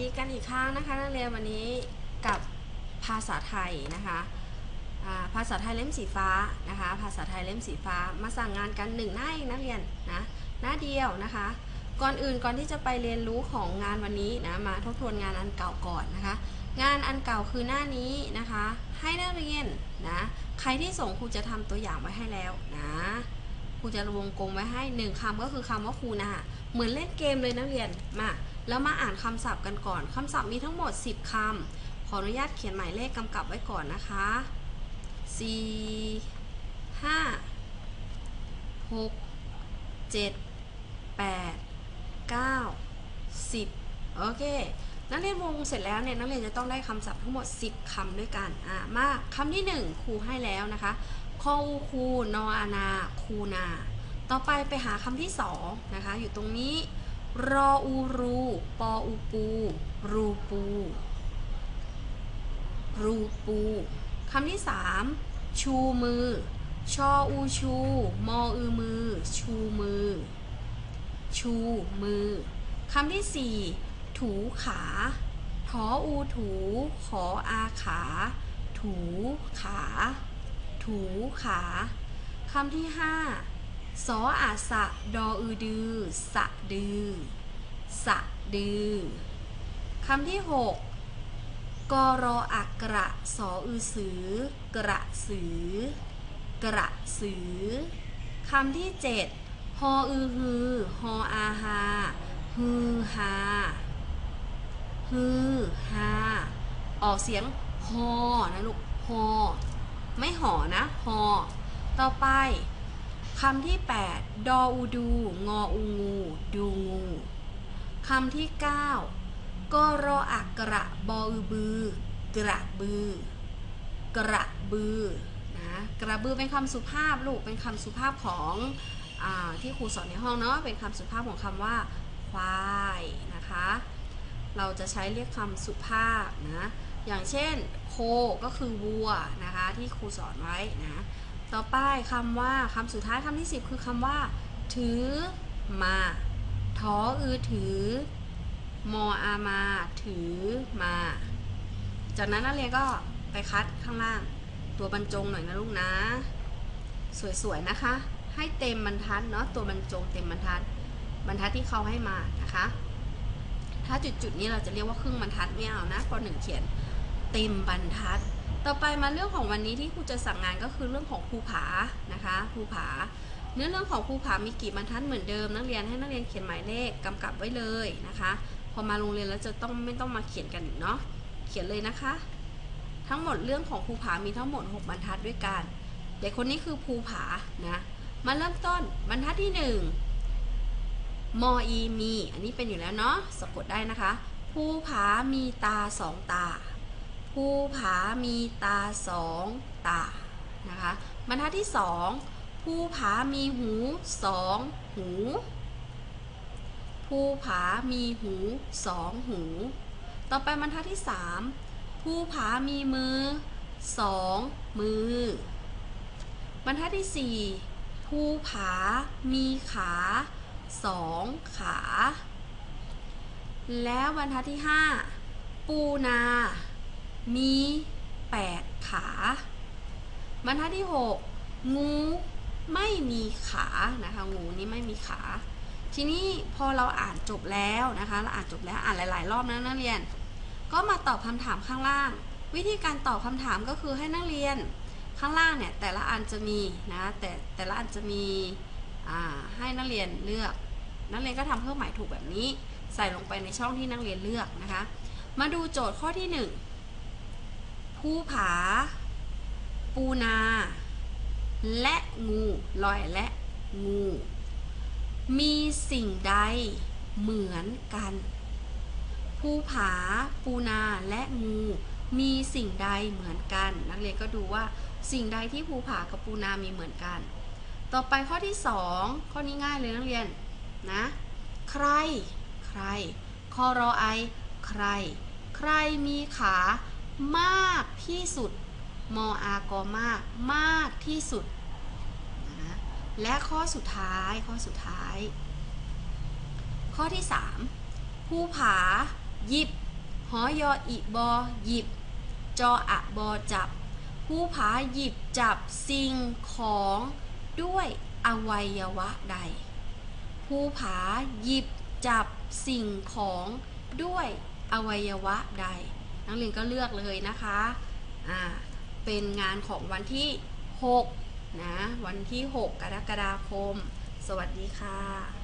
ดีกันอีกครั้งนะคะนักเรียนวันนี้กับภาษาไทยนะคะภาษาไทยเล่มสีฟ้านะคะภาษาไทยเล่มสีฟ้ามาสั่งงานกันหนึ่งหน้าเองนักเรียนนะหน้าเดียวนะคะ ก่อนอื่นก่อนที่จะไปเรียนรู้ของงานวันนี้นะมาทบทวนงานอันเก่าก่อนนะคะ งานอันเก่าคือหน้านี้นะคะ ให้นักเรียนนะใครที่ส่งครูจะทำตัวอย่างไว้ให้แล้วนะครูจะวงกลมไว้ให้หนึ่งคำก็คือคำว่าครูนะ เหมือนเล่นเกมเลยนักเรียน มา แล้วมาอ่านคำศัพท์กันก่อน คำศัพท์มีทั้งหมด 10 คำ ขออนุญาตเขียนหมายเลขกำกับไว้ก่อนนะคะ 4 5 6 7 8 9 10 โอเค นักเรียนวงเสร็จแล้วเนี่ย นักเรียนจะต้องได้คำศัพท์ทั้งหมด 10 คำด้วยกัน อ่ามาคำที่ 1 ครูให้แล้วนะคะ คอูคูนออานา คูนา ต่อไปไปหาคำที่2นะคะ อยู่ตรงนี้ รออูรู ปออูปู รูปู รูปูคำที่3ชูมือ ชออูชู มออือมือ ชูมือ ชูมือคำที่4ถูขา ทออูถู ขออาขา ถูขา ถูขาคำที่5 สออาสะ ดออือดือ สะดือ สะดือ คำที่ 6 กรออักกระสออือสือ กระสือ กระสือ คำที่ 7 ฮออือฮือ ฮออาฮาฮือฮาฮือฮาออกเสียงฮอนะลูกฮอไม่หอนะฮอต่อไป คำที่ 8 ดออูดู งออูงู ดูงู คำที่ 9กรออักกระบออือบือ กระบือ กระบือนะกระบือเป็นคำสุภาพลูกเป็นคำสุภาพของอที่ครูสอนในห้องเนาะเป็นคำสุภาพของคำว่าควายนะคะ เราจะใช้เรียกคำสุภาพนะอย่างเช่น โคก็คือวัวนะคะที่ครูสอนไว้นะ ต่อไปคำว่าคำสุดท้ายคำที่ 10 คือคำว่า ถือมาทออือถือ มออามา ถือมา จากนั้นนักเรียนก็ไปคัดข้างล่าง ตัวบรรจงหน่อยนะลูกนะ สวยๆนะคะ ให้เต็มบรรทัดเนาะตัวบรรจงเต็มบรรทัด บรรทัดที่เขาให้มานะคะ ถ้าจุดๆนี้เราจะเรียกว่าครึ่งบรรทัดไม่เอานะปหนึ่งเขียนเต็มบรรทัด ต่อไปมาเรื่องของวันนี้ที่ครูจะสั่งงานก็คือเรื่องของภูผานะคะภูผา เนื้อเรื่องของภูผามีกี่บรรทัดเหมือนเดิม นักเรียนให้นักเรียนเขียนหมายเลขกำกับไว้เลยนะคะ พอมาโรงเรียนแล้วจะต้องไม่ต้องมาเขียนกันอีกเนาะเขียนเลยนะคะ ทั้งหมดเรื่องของภูผามีทั้งหมด 6 บรรทัดด้วยกันเด็กคนนี้คือภูผานะมาเริ่มต้นบรรทัดที่ 1 มออีมี อันนี้เป็นอยู่แล้วเนาะสะกดได้นะคะภูผามีตาสองตา ภูผามีตาสองตา นะคะ บรรทัดที่สองภูผามีหูสองหูภูผามีหูสองหู ต่อไปบรรทัดที่สามภูผามีมือสองมือ บรรทัดที่สี่ภูผามีขาสองขา แล้วบรรทัดที่ห้าปูนา มีแปดขา บรรทัดที่หกงูไม่มีขานะคะ งูนี้ไม่มีขา ทีนี้พอเราอ่านจบแล้วนะคะ เราอ่านจบแล้วอ่านหลาย ๆ รอบนะนักเรียน ก็มาตอบคำถามข้างล่าง วิธีการตอบคำถามก็คือให้นักเรียนข้างล่างเนี่ยแต่ละอันจะมีนะแต่แต่ละอันจะมีให้นักเรียนเลือก นักเรียนก็ทำเครื่องหมายถูกแบบนี้ ใส่ลงไปในช่องที่นักเรียนเลือกนะคะ มาดูโจทย์ข้อที่ 1 ภูผา ปูนา และงูลอยและงู มีสิ่งใดเหมือนกัน ภูผา ปูนาและงูมีสิ่งใดเหมือนกัน นักเรียนก็ดูว่าสิ่งใดที่ภูผากับปูนามีเหมือนกัน ต่อไปข้อที่ 2 ข้อนี้ง่ายเลยนักเรียนนะใคร ใครคอรอไอ ใคร ใครมีขา มากที่สุด มอากอมาก มากที่สุดนะและข้อสุดท้าย ข้อสุดท้าย ข้อที่ 3 ภูผา หยิบ หอยออีบอ หยิบ จออะบอจับผู้ผาหยิบจับสิ่งของด้วยอวัยวะใด ภูผาหยิบจับสิ่งของด้วยอวัยวะใด นักเรียนก็เลือกเลยนะคะอ่าเป็นงานของวันที่6นะวันที่ 6 กรกฎาคม สวัสดีค่ะ